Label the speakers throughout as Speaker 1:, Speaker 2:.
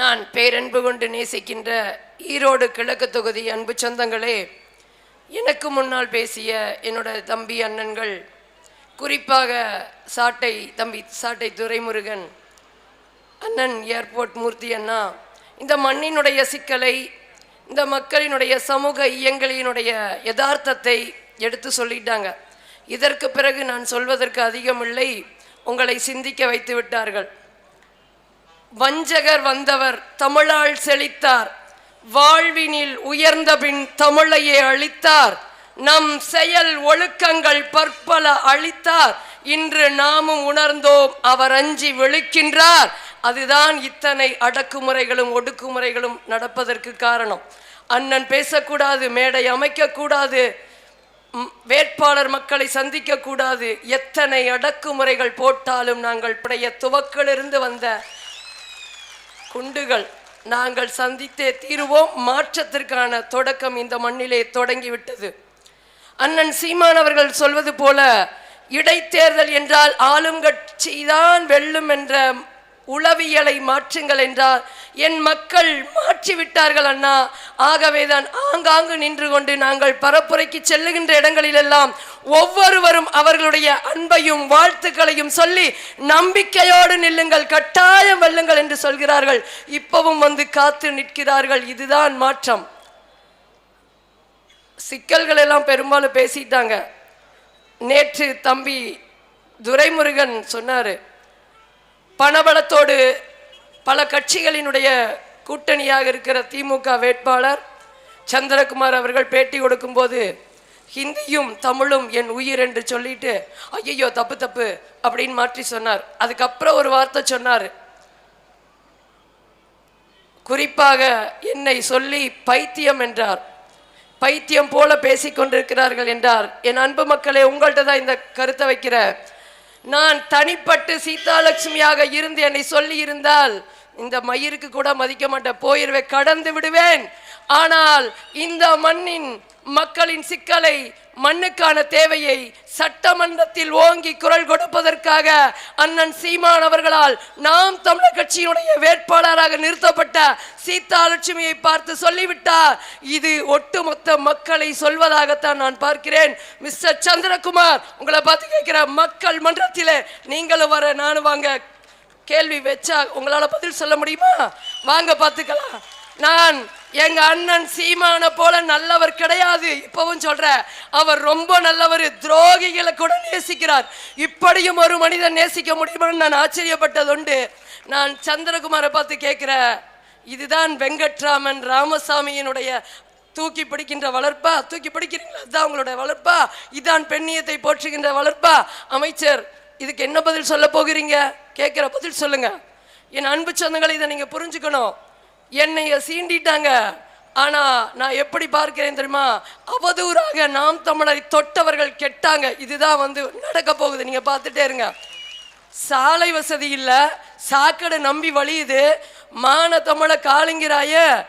Speaker 1: நான் பேரன்பு கொண்டு நேசிக்கின்ற ஈரோடு கிழக்கு தொகுதி அன்பு சொந்தங்களே எனக்கு முன்னால் பேசிய என்னோட தம்பி அண்ணன்கள் குறிப்பாக சாட்டை தம்பி சாட்டை துரைமுருகன் அண்ணன் ஏர்போர்ட் மூர்த்தி அண்ணா இந்த மண்ணினுடைய சிக்கலை இந்த மக்களினுடைய சமூக இயங்களினுடைய யதார்த்தத்தை எடுத்து சொல்லிட்டாங்க. இதற்கு பிறகு நான் சொல்வதற்கு அதிகமில்லை உங்களை சிந்திக்க வைத்து விட்டார்கள். வஞ்சகர் வந்தவர் தமிழால் செழித்தார். வாழ்வினில் உயர்ந்தபின் தமிழையே அழித்தார். நம் செயல் ஒழுக்கங்கள் பற்பல அழித்தார். இன்று நாமும் உணர்ந்தோம் அவர் அஞ்சி விழிக்கின்றார். அதுதான் இத்தனை அடக்குமுறைகளும் ஒடுக்குமுறைகளும் நடப்பதற்கு காரணம். அண்ணன் பேசக்கூடாது மேடை அமைக்கக்கூடாது வேட்பாளர் மக்களை சந்திக்கக்கூடாது. எத்தனை அடக்குமுறைகள் போட்டாலும் நாங்கள் படைய துவக்கிலிருந்து வந்த குண்டுகள் நாங்கள் சந்தித்தே தீருவோம். மாற்றத்திற்கான தொடக்கம் இந்த மண்ணிலே தொடங்கிவிட்டது. அண்ணன் சீமான் அவர்கள் சொல்வது போல இடைத்தேர்தல் என்றால் ஆளும் கட்சிதான் வெல்லும் என்ற உளவியலை மாற்றுங்கள் என்றால் என் மக்கள் மாற்றி விட்டார்கள் அண்ணா. ஆகவேதான் ஆங்காங்கு நின்று கொண்டு நாங்கள் பரப்புரைக்கு செல்லுகின்ற இடங்களிலெல்லாம் ஒவ்வொருவரும் அவர்களுடைய அன்பையும் வாழ்த்துக்களையும் சொல்லி நம்பிக்கையோடு நில்லுங்கள் கட்டாயம் வெல்லுங்கள் என்று சொல்கிறார்கள். இப்பவும் வந்து காத்து நிற்கிறார்கள். இதுதான் மாற்றம். சிக்கல்கள் எல்லாம் பெரும்பாலும் பேசிட்டாங்க. நேற்று தம்பி துரைமுருகன் சொன்னாரு பணபலத்தோடு பல கட்சிகளினுடைய கூட்டணியாக இருக்கிற திமுக வேட்பாளர் சந்திரகுமார் அவர்கள் பேட்டி கொடுக்கும்போது ஹிந்தியும் தமிழும் என் உயிர் என்று சொல்லிட்டு ஐயோ தப்பு தப்பு அப்படின்னு மாற்றி சொன்னார். அதுக்கப்புறம் ஒரு வார்த்தை சொன்னார். குறிப்பாக என்னை சொல்லி பைத்தியம் என்றார். பைத்தியம் போல பேசிக்கொண்டிருக்கிறார்கள் என்றார். என் அன்பு மக்களே உங்கள்கிட்ட தான் இந்த கருத்தை வைக்கிற நான் தனிப்பட்டு சீதாலட்சுமியாக இருந்து என்னை சொல்லி இருந்தால் இந்த மயிருக்கு கூட மதிக்க மாட்டேன். போயிருவேன் கடந்து விடுவேன். ஆனால் இந்த மண்ணின் மக்களின் சிக்கலை மண்ணுக்கான தேவையை சட்டமன்றத்தில் ஓங்கி குரல் கொடுப்பதற்காக அண்ணன் சீமான் அவர்களால் நாம் தமிழர் கட்சியினுடைய வேட்பாளராக நிறுத்தப்பட்ட சீதாலட்சுமியை பார்த்து சொல்லிவிட்டார். இது ஒட்டுமொத்த மக்களை சொல்வதாகத்தான் நான் பார்க்கிறேன். மிஸ்டர் சந்திரகுமார் உங்களை பார்த்து கேட்கிற மக்கள் மன்றத்தில் நீங்களும் வர நானும் வாங்க. கேள்வி வச்சா உங்களால் பதில் சொல்ல முடியுமா? வாங்க பார்த்துக்கலாம். நான் எங்க அண்ணன் சீமான போல நல்லவர் கிடையாது. இப்பவும் சொல்ற அவர் ரொம்ப நல்லவர். துரோகிகளை கூட நேசிக்கிறார். இப்படியும் ஒரு மனிதன் நேசிக்க முடியுமான்னு நான் ஆச்சரியப்பட்டதுண்டு. நான் சந்திரகுமாரை பார்த்து கேட்கிறேன் இதுதான் வெங்கட்ராமன் ராமசாமியினுடைய தூக்கி பிடிக்கின்ற வளர்ப்பா? தூக்கி பிடிக்கிறீங்களா? அதுதான் உங்களுடைய வளர்ப்பா? இதான் பெண்ணியத்தை போற்றுகின்ற வளர்ப்பா? அமைச்சர் இதுக்கு என்ன பதில் சொல்ல போகிறீங்க? கேட்குற பதில் சொல்லுங்க. என் அன்பு சொந்தங்களை இதை நீங்கள் புரிஞ்சுக்கணும். என்னைய சீண்டிட்டாங்க. ஆனால் நான் எப்படி பார்க்கிறேன் தெரியுமா? அவதூறாக நாம் தமிழரை தொட்டவர்கள் கெட்டாங்க. இதுதான் வந்து நடக்க போகுது. நீங்கள் பார்த்துட்டே இருங்க. சாலை வசதி இல்லை. சாக்கடை நம்பி வழியுது. மான தமிழ காலிங்கிறாயே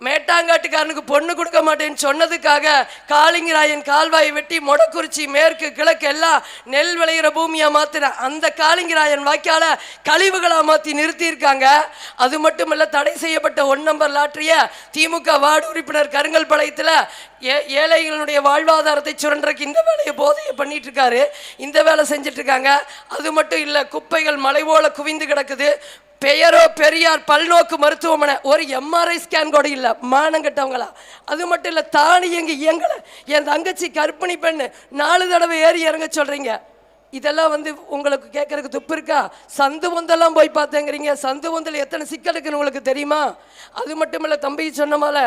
Speaker 1: மேட்டாங்காட்டுக்காரனுக்கு பொண்ணு கொடுக்க மாட்டேன்னு சொன்னதுக்காக காளிங்கராயன் கால்வாயை வெட்டி மொடக்குறிச்சி மேற்கு கிழக்கு எல்லாம் நெல் விளையிற பூமியாக மாத்தின அந்த காளிங்கராயன் வாய்க்கால கழிவுகளாக மாற்றி நிறுத்தியிருக்காங்க. அது மட்டும் இல்லை தடை செய்யப்பட்ட ஒன் நம்பர் லாட்டரிய திமுக வார்டு உறுப்பினர் கருங்கல் பாளையத்தில் ஏ ஏழைகளுடைய வாழ்வாதாரத்தை சுரண்டக்கு இந்த வேலையை போதையை பண்ணிட்டு இருக்காரு இந்த வேலை செஞ்சுட்டு இருக்காங்க அது மட்டும் இல்லை குப்பைகள் மலை போல குவிந்து கிடக்குது. பெயரோ பெரியார் பல்நோக்கு மருத்துவமனை ஒரு எம்ஆர்ஐ ஸ்கேன் கூட இல்லை மானங்கட்டவங்களா அது மட்டும் இல்லை தானியங்கி இயங்கலை என் தங்கச்சி கற்பிணி பெண்ணு நாலு தடவை ஏறி இறங்க சொல்றீங்க. இதெல்லாம் வந்து உங்களுக்கு கேட்கறதுக்கு துப்பு இருக்கா? சந்து பொந்தெல்லாம் போய் பார்த்தேங்கிறீங்க. சந்து பொந்தில் எத்தனை சிக்கல் இருக்குன்னு உங்களுக்கு தெரியுமா? அது மட்டும் இல்லை தம்பி சொன்னமால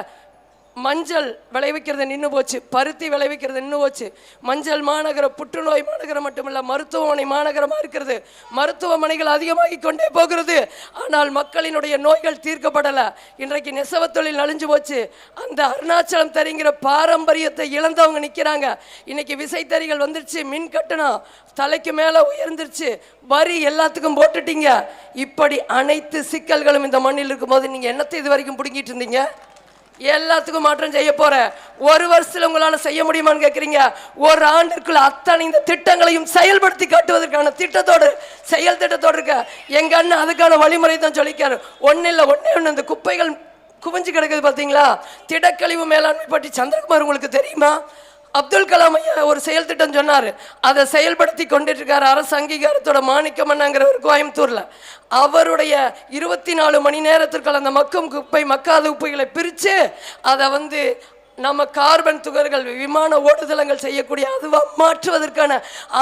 Speaker 1: மஞ்சள் விளைவிக்கிறது நின்று போச்சு பருத்தி விளைவிக்கிறது நின்று போச்சு. மஞ்சள் மாநகரம் புற்றுநோய் மாநகரம் மட்டுமல்ல மருத்துவமனை மாநகரமாக இருக்கிறது. மருத்துவமனைகள் அதிகமாகி கொண்டே போகிறது. ஆனால் மக்களினுடைய நோய்கள் தீர்க்கப்படலை. இன்றைக்கு நெசவு தொழில் நலிஞ்சு போச்சு. அந்த அருணாச்சலம் தரிங்கிற பாரம்பரியத்தை இழந்தவங்க நிற்கிறாங்க இன்னைக்கு விசைத்தறிகள் வந்துருச்சு மின் கட்டணம் தலைக்கு மேலே உயர்ந்துருச்சு. வரி எல்லாத்துக்கும் போட்டுட்டீங்க. இப்படி அனைத்து சிக்கல்களும் இந்த மண்ணில் இருக்கும்போது நீங்கள் என்னத்தை இது வரைக்கும் பிடுங்கிட்டு இருந்தீங்க? எல்லாத்துக்கும் மாற்றம் செய்ய போற. ஒரு வருஷத்துல உங்களால செய்ய முடியுமான்னு கேக்குறீங்க? ஒரு ஆண்டுக்குள்ள அத்தனை இந்த திட்டங்களையும் செயல்படுத்தி காட்டுவதற்கான திட்டத்தோடு செயல் திட்டத்தோடு இருக்க. எங்க அண்ணன் அதுக்கான வழிமுறை தான் சொல்லிக்காரு ஒன்றும் இல்லை ஒன்னே ஒன்று இந்த குப்பைகள் குவிஞ்சு கிடக்குது பார்த்தீங்களா திடக்கழிவு மேலாண்மை பற்றி சந்திரகுமார் உங்களுக்கு தெரியுமா? அப்துல் கலாம் ஐயா ஒரு செயல் திட்டம் சொன்னார். அதை செயல்படுத்தி கொண்டுட்டு அரசு அங்கீகாரத்தோட மாணிக்கமன்னாங்கிறவர் கோயம்புத்தூரில். அவருடைய இருபத்தி நாலு மணி நேரத்திற்குள் அந்த மக்கும் குப்பை மக்காத குப்பைகளை பிரித்து அதை வந்து நம்ம கார்பன் துகள்கள் விமான ஓடுதளங்கள் செய்யக்கூடிய அதுவாக மாற்றுவதற்கான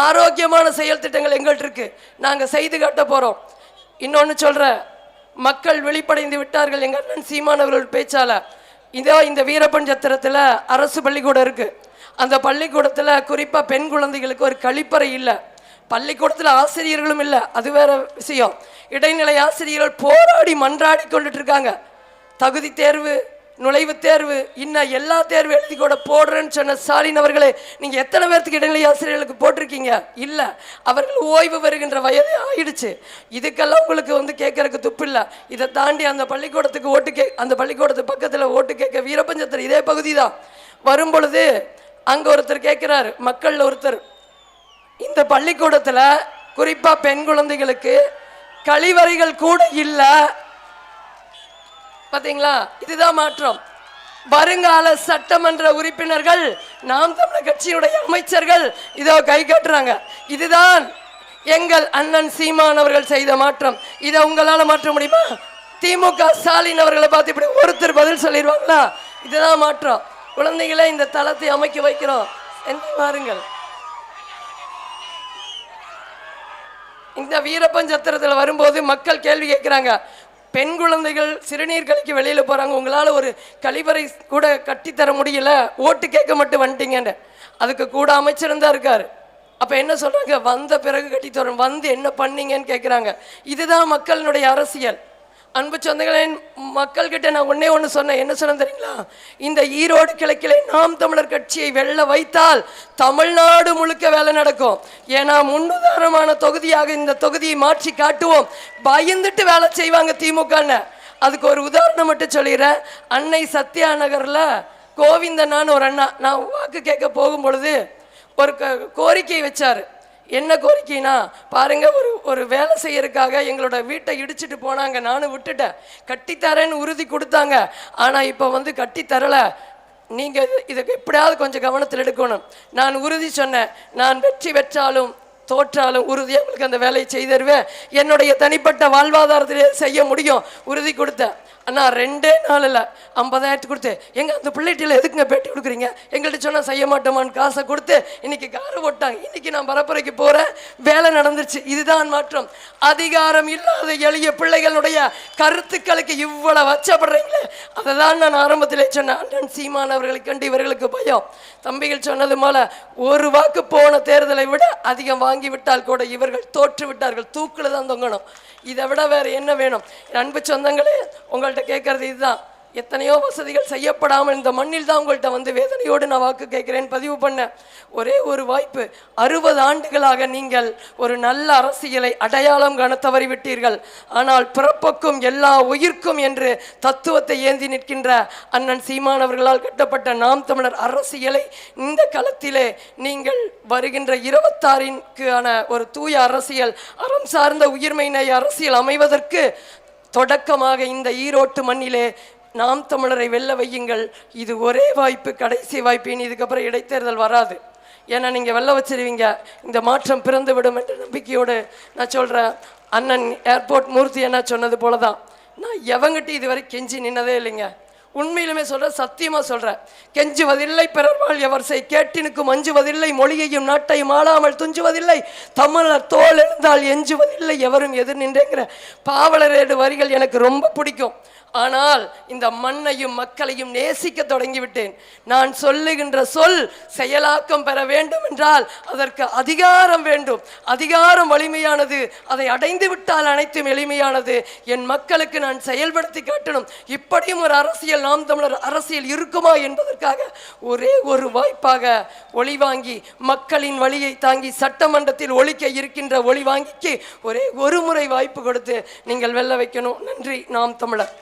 Speaker 1: ஆரோக்கியமான செயல் திட்டங்கள் எங்கள்கிட்ட இருக்குது நாங்கள் செய்து காட்ட போகிறோம் இன்னொன்று சொல்கிறேன் மக்கள் வெளிப்படைந்து விட்டார்கள் எங்கள் அண்ணன் சீமானவர்கள் பேச்சால. இதோ இந்த வீரப்பன் சத்திரத்தில் அரசு பள்ளிக்கூடம் இருக்குது அந்த பள்ளிக்கூடத்தில் குறிப்பாக பெண் குழந்தைகளுக்கு ஒரு கழிப்பறை இல்லை. பள்ளிக்கூடத்தில் ஆசிரியர்களும் இல்லை. அது வேற விஷயம். இடைநிலை ஆசிரியர்கள் போராடி மன்றாடி கொண்டுட்டு இருக்காங்க தகுதி தேர்வு நுழைவுத் தேர்வு இன்னும் எல்லா தேர்வு எழுதி கூட போடுறேன்னு சொன்ன ஸ்டாலின் அவர்களே நீங்கள் எத்தனை பேர்த்துக்கு இடைநிலை ஆசிரியர்களுக்கு போட்டிருக்கீங்க? இல்லை. அவர்கள் ஓய்வு வருகின்ற வயது ஆயிடுச்சு. இதுக்கெல்லாம் உங்களுக்கு வந்து கேட்கறதுக்கு துப்பு இல்லை. இதை தாண்டி அந்த பள்ளிக்கூடத்துக்கு ஓட்டு கே அந்த பள்ளிக்கூடத்து பக்கத்தில் ஓட்டு கேட்க வீரபஞ்சத்தில் இதே பகுதி தான் வரும்பொழுது அங்க ஒருத்தர் கேட்குறாரு மக்கள் ஒருத்தர். இந்த பள்ளிக்கூடத்துல குறிப்பா பெண் குழந்தைகளுக்கு கழிவறைகள் கூட இல்லை. பார்த்தீங்களா இதுதான் மாற்றம். வருங்கால சட்டமன்ற உறுப்பினர்கள் நாம் தமிழர் கட்சியினுடைய அமைச்சர்கள் இதோ கை காட்டுறாங்க. இதுதான் எங்கள் அண்ணன் சீமான் அவர்கள் செய்த மாற்றம். இதை உங்களால மாற்ற முடியுமா? திமுக ஸ்டாலின் அவர்களை பார்த்து இப்படி ஒருத்தர் பதில் சொல்லிடுவாங்களா? இதுதான் மாற்றம். குழந்தைகளை இந்த தளத்தை அமைக்க வைக்கிறோம். என்று பாருங்கள் இந்த வீரப்பன் சத்திரத்தில் வரும்போது மக்கள் கேள்வி கேட்குறாங்க பெண் குழந்தைகள் சிறுநீர் கழிக்க வெளியில் போகிறாங்க உங்களால் ஒரு கழிவறை கூட கட்டித்தர முடியல ஓட்டு கேட்க மட்டும் வந்துட்டீங்கன்னு. அதுக்கு கூட அமைச்சரும் தான் இருக்காரு. அப்போ என்ன சொல்கிறாங்க வந்த பிறகு கட்டி வந்து என்ன பண்ணீங்கன்னு கேட்குறாங்க. இதுதான் மக்களினுடைய அரசியல். அன்பு சொந்தங்களே மக்கள்கிட்ட நான் ஒன்றே ஒன்று சொன்னேன். என்ன சொன்னேன் தெரியுங்களா? இந்த ஈரோடு கிழக்கிலே நாம் தமிழர் கட்சியை வெள்ள வைத்தால் தமிழ்நாடு முழுக்க வேலை நடக்கும். ஏன்னா முன்னுதாரணமான தொகுதியாக இந்த தொகுதியை மாற்றி காட்டுவோம். பயந்துட்டு வேலை செய்வாங்க திமுகன்னு அதுக்கு ஒரு உதாரணம் மட்டும் சொல்லிடுறேன். அன்னை சத்யா நகரில் கோவிந்தனான்னு ஒரு அண்ணா. நான் வாக்கு கேட்க போகும் பொழுது ஒரு கோரிக்கை வச்சார். என்ன கோரிக்கைனா பாருங்க ஒரு ஒரு வேலை செய்யறதுக்காக எங்களோட வீட்டை இடிச்சிட்டு போனாங்க நானும் விட்டுட்டேன். கட்டித்தரேன்னு உறுதி கொடுத்தாங்க. ஆனா இப்போ வந்து கட்டித்தரலை. நீங்கள் நீங்க இதுக்கு எப்படியாவது கொஞ்சம் கவனத்தில் எடுக்கணும். நான் உறுதி சொன்னேன். நான் வெற்றி பெற்றாலும் தோற்றாலும் உறுதியாக உங்களுக்கு அந்த வேலையை செய்து தருவேன் என்னுடைய தனிப்பட்ட வாழ்வாதாரத்திலே செய்ய முடியும். உறுதி கொடுத்தேன். அண்ணா ரெண்டே நாளில் ஐம்பதாயிரத்து கொடுத்து எங்கள் அந்த பிள்ளைட்டியில் எதுக்குங்க பேட்டி கொடுக்குறீங்க? எங்கள்கிட்ட சொன்னால் செய்ய மாட்டோமான்னு காசை கொடுத்து இன்னைக்கு காரை ஓட்டாங்க இன்னைக்கு நான் பரப்புரைக்கு போகிறேன் வேலை நடந்துருச்சு. இதுதான் மாற்றம். அதிகாரம் இல்லாத எளிய பிள்ளைகளுடைய கருத்துக்களுக்கு இவ்வளவு வச்சப்படுறீங்களே அதை தான் நான் ஆரம்பத்திலே சொன்னேன். அண்ணன் சீமான் அவர்களை கண்டு இவர்களுக்கு பயம். தம்பிகள் சொன்னது போல ஒரு வாக்கு போன தேர்தலை விட அதிகம் வாங்கி விட்டால் கூட இவர்கள் தோற்று விட்டார்கள். தூக்கில் தான் தொங்கணும். இதை விட வேறு என்ன வேணும்? அன்பு சொந்தங்களே உங்கள்கிட்ட கேட்கறது இதுதான். எத்தனையோ வசதிகள் செய்யப்படாமல் இந்த மண்ணில் தான் உங்கள்கிட்ட வந்து வேதனையோடு நான் வாக்கு கேட்கிறேன் பதிவு பண்ண. ஒரே ஒரு வாய்ப்பு அறுபது ஆண்டுகளாக நீங்கள் ஒரு நல்ல அரசியலை அடையாளம் காண தவறிவிட்டீர்கள். ஆனால் பிறப்புக்கும் எல்லா உயிர்க்கும் என்று தத்துவத்தை ஏந்தி நிற்கின்ற அண்ணன் சீமானவர்களால் கட்டப்பட்ட நாம் தமிழர் அரசியலை இந்த களத்திலே நீங்கள் வருகின்ற இருபத்தாறின்கான ஒரு தூய அரசியல் அறம் சார்ந்த உயிர்மை அரசியல் அமைவதற்கு தொடக்கமாக இந்த ஈரோட்டு மண்ணிலே நாம் தமிழரை வெல்ல வையுங்கள். இது ஒரே வாய்ப்பு கடைசி வாய்ப்பு. இனி இதுக்கப்புறம் இடைத்தேர்தல் வராது. ஏன்னா நீங்கள் வெல்ல வச்சிருவீங்க. இந்த மாற்றம் பிறந்து விடும் என்ற நம்பிக்கையோடு நான் சொல்கிறேன் அண்ணன் ஏர்போர்ட் மூர்த்தி என்ன சொன்னது போல தான் நான் எவங்கிட்ட இதுவரை கெஞ்சி நின்னதே இல்லைங்க. உண்மையிலுமே சொல்கிறேன் சத்தியமாக சொல்கிறேன் கெஞ்சுவதில்லை பிறர்வாள் எவர் செய் கேட்டினுக்கும் அஞ்சுவதில்லை மொழியையும் நாட்டையும் ஆளாமல் துஞ்சுவதில்லை தமிழர் தோல் எழுந்தால் எஞ்சுவதில்லை எவரும் எதிர் நின்றேங்கிற பாவலரேடு வரிகள் எனக்கு ரொம்ப பிடிக்கும். ஆனால் இந்த மண்ணையும் மக்களையும் நேசிக்க தொடங்கிவிட்டேன். நான் சொல்லுகின்ற சொல் செயலாக்கம் பெற வேண்டும் என்றால் அதற்கு அதிகாரம் வேண்டும். அதிகாரம் வலிமையானது அதை அடைந்து விட்டால் அனைத்தும் எளிமையானது. என் மக்களுக்கு நான் செயல்படுத்தி காட்டணும். இப்படியும் ஒரு அரசியல் நாம் தமிழர் அரசியல் இருக்குமா என்பதற்காக ஒரே ஒரு வாய்ப்பாக ஒளி வாங்கி மக்களின் வழியை தாங்கி சட்டமன்றத்தில் ஒழிக்க இருக்கின்ற ஒளி வாங்கிக்கு ஒரே ஒரு முறை வாய்ப்பு கொடுத்து நீங்கள் வெல்ல வைக்கணும். நன்றி நாம் தமிழர்.